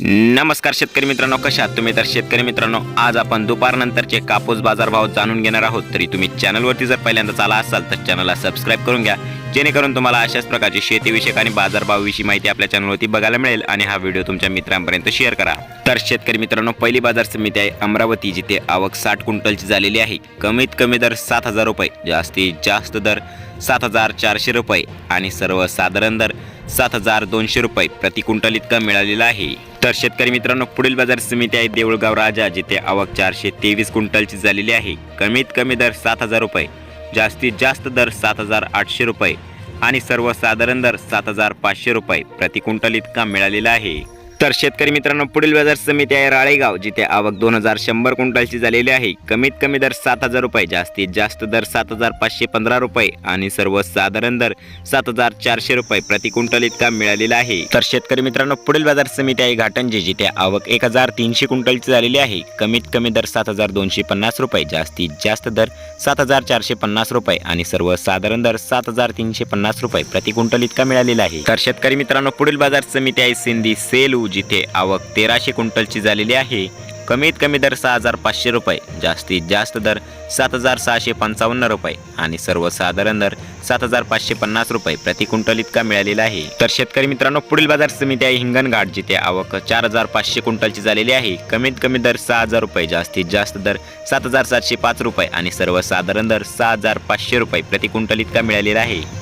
नमस्कार शेतकरी मित्रांनो कशा तुम्ही? तर शेतकरी मित्रांनो आज आपण दुपारनंतरचे कापूस बाजारभाव जाणून घेणार आहोत. तरी तुम्ही चॅनलवरती जर पहिल्यांदाच आला असाल तर चॅनलला सबस्क्राईब करून घ्या. जेणेकरून तुम्हाला अशाच प्रकारची शेतीविषयक आणि बाजारभावाविषयी माहिती आपल्या चॅनलवरती बघायला मिळेल आणि हा व्हिडिओ तुमच्या मित्रांपर्यंत शेअर करा. तर शेतकरी मित्रांनो पहिली बाजार समिती आहे अमरावती जिथे आवक साठ क्विंटलची झालेली आहे. कमीत कमी दर सात हजार रुपये जास्तीत जास्त दर सात हजार चारशे रुपये आणि सर्वसाधारण दर सात हजार दोनशे रुपये प्रति क्विंटल इतका मिळालेला आहे. तर शेतकरी मित्रांनो पुढील बाजार समिती आहे देऊळगाव राजा जिथे आवक चारशे तेवीस क्विंटलची झालेली आहे. कमीत कमी दर सात हजार रुपये जास्तीत जास्त दर सात हजार आठशे रुपये आणि सर्वसाधारण दर सात हजार पाचशे रुपये प्रति क्विंटल इतका मिळालेला आहे. तर शेतकरी मित्रांनो पुढील बाजार समिती आहे राळेगाव जिथे आवक दोन हजार शंभर क्विंटलची झालेली आहे. कमीत कमी दर सात हजार रुपये जास्तीत जास्त दर सात हजार पाचशे पंधरा रुपये आणि सर्वसाधारण दर सात हजार चारशे रुपये प्रति क्विंटल इतका मिळालेला आहे. तर शेतकरी मित्रांनो पुढील बाजार समिती आहे घाटंजी जिथे आवक एक हजार तीनशे क्विंटलची झालेली आहे. कमीत कमी दर सात हजार दोनशे पन्नास रुपये जास्तीत जास्त दर सात हजार चारशे पन्नास रुपये आणि सर्वसाधारण दर सात हजार तीनशे पन्नास रुपये प्रति क्विंटल इतका मिळालेला आहे. तर शेतकरी मित्रांनो पुढील बाजार समिती आहे सिंधी सेलू जिथे आवक तेराशे क्विंटलची झालेली आहे. कमीत कमी दर सहा हजार पाचशे रुपये जास्तीत जास्त दर सात हजार सहाशे पंचावन्न रुपये आणि सर्वसाधारण दर सात हजार पाचशे पन्नास रुपये प्रति क्विंटल इतका मिळालेला आहे. तर शेतकरी मित्रांनो पुढील बाजार समिती आहे हिंगणघाट जिथे आवक चार हजार पाचशे क्विंटलची झालेली आहे. कमीत कमी दर सहा हजार रुपये जास्तीत जास्त दर सात हजार सातशे पाच रुपये आणि सर्वसाधारण दर सहा हजार पाचशे रुपये प्रति क्विंटल इतका मिळालेला आहे.